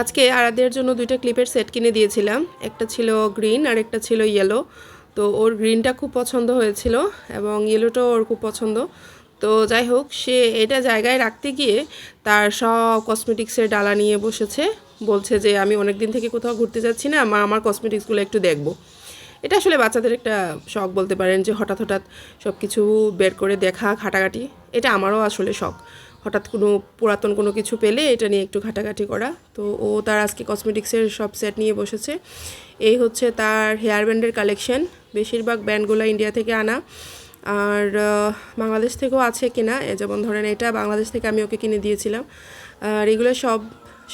আজকে আরাদের জন্য দুইটা ক্লিপের সেট কিনে দিয়েছিলাম। একটা ছিল গ্রিন আর একটা ছিল ইয়েলো তো ওর গ্রিনটা খুব পছন্দ হয়েছিল এবং ইয়েলোটাও ওর খুব পছন্দ। তো যাই হোক, সে এটা জায়গায় রাখতে গিয়ে তার সব কসমেটিক্সের ডালা নিয়ে বসেছে। বলছে যে, আমি অনেক দিন থেকে কোথাও ঘুরতে যাচ্ছি না, মা আমার কসমেটিক্সগুলো একটু দেখব। এটা আসলে বাচ্চাদের একটা শখ বলতে পারেন যে হঠাৎ হঠাৎ সব কিছু বের করে দেখা, ঘাটাঘাটি। এটা আমারও আসলে শখ। হঠাৎ কোনো পুরাতন কোনো কিছু পেলে এটা নিয়ে একটু ঘাটাঘাটি করা। তো ও তার আজকে কসমেটিক্সের সব সেট নিয়ে বসেছে। এই হচ্ছে তার হেয়ার ব্যান্ডের কালেকশন বেশিরভাগ ব্যান্ডগুলো ইন্ডিয়া থেকে আনা। আর বাংলাদেশ থেকেও আছে কিনা। যেমন ধরেন এটা বাংলাদেশ থেকে আমি ওকে কিনে দিয়েছিলাম। আর এগুলো সব,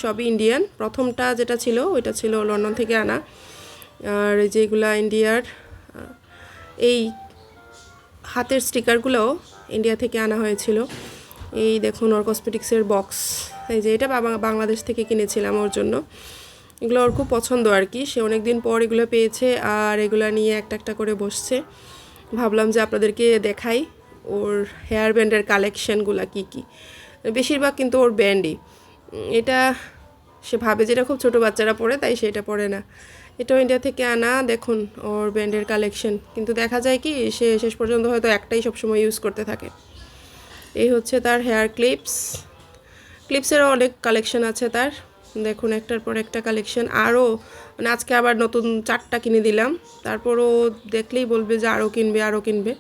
সবই ইন্ডিয়ান প্রথমটা যেটা ছিল ওইটা ছিল লন্ডন থেকে আনা। আর যেগুলা ইন্ডিয়ার এই হাতের স্টিকারগুলোও ইন্ডিয়া থেকে আনা হয়েছিল। এই দেখুন ওর কসমেটিক্সের বক্স এই যে এটা বাংলাদেশ থেকে কিনেছিলাম ওর জন্য। এগুলো ওর খুব পছন্দ আর কি। সে অনেক দিন পর এগুলো পেয়েছে আর এগুলো নিয়ে একটা একটা করে বসছে। ভাবলাম যে আপনাদেরকে দেখাই ওর হেয়ার ব্যান্ডের কালেকশানগুলো কী কী। বেশিরভাগ কিন্তু ওর ব্যান্ডই এটা সে ভাবে যেটা খুব ছোট বাচ্চারা পরে, তাই সেটা পরে না। এটাও ইন্ডিয়া থেকে আনা, দেখুন ওর ব্যান্ডের কালেকশন কিন্তু দেখা যায় কি, সে শেষ পর্যন্ত হয়তো একটাই সবসময় ইউজ করতে থাকে। এই হচ্ছে তার হেয়ার ক্লিপস ক্লিপসেরও অনেক কালেকশন আছে তার। দেখুন একটার পর একটা কালেকশন আরও মানে আজকে আবার নতুন চারটা কিনে দিলাম। তারপরও দেখলেই বলবে যে আরও কিনবে আরও কিনবে।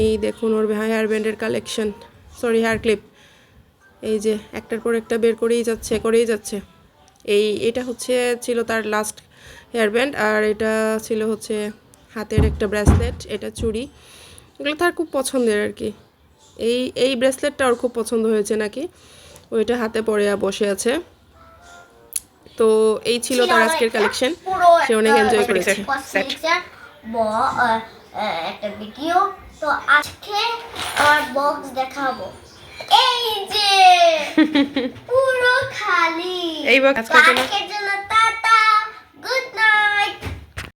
এই দেখুন ওর হেয়ার ব্যান্ডের কালেকশন সরি হেয়ার ক্লিপ এই যে, একটার পর একটা বের করেই যাচ্ছে করেই যাচ্ছে। এই, এটা হচ্ছে, ছিল তার লাস্ট হেয়ার ব্যান্ড আর এটা ছিল হচ্ছে হাতের একটা ব্রেসলেট এটা চুড়ি। এগুলো তার খুব পছন্দের আর কি। এই এই ব্রেসলেটটা ওর খুব পছন্দ হয়েছে নাকি? ওইটা হাতে পরে বসে আছে। তো এই ছিল তার আজকের কালেকশন সে অনেক এনজয় করেছে। একটা ভিডিও তো আজকে আমার বক্স দেখাবো। এই যে পুরো খালি। এই আজকের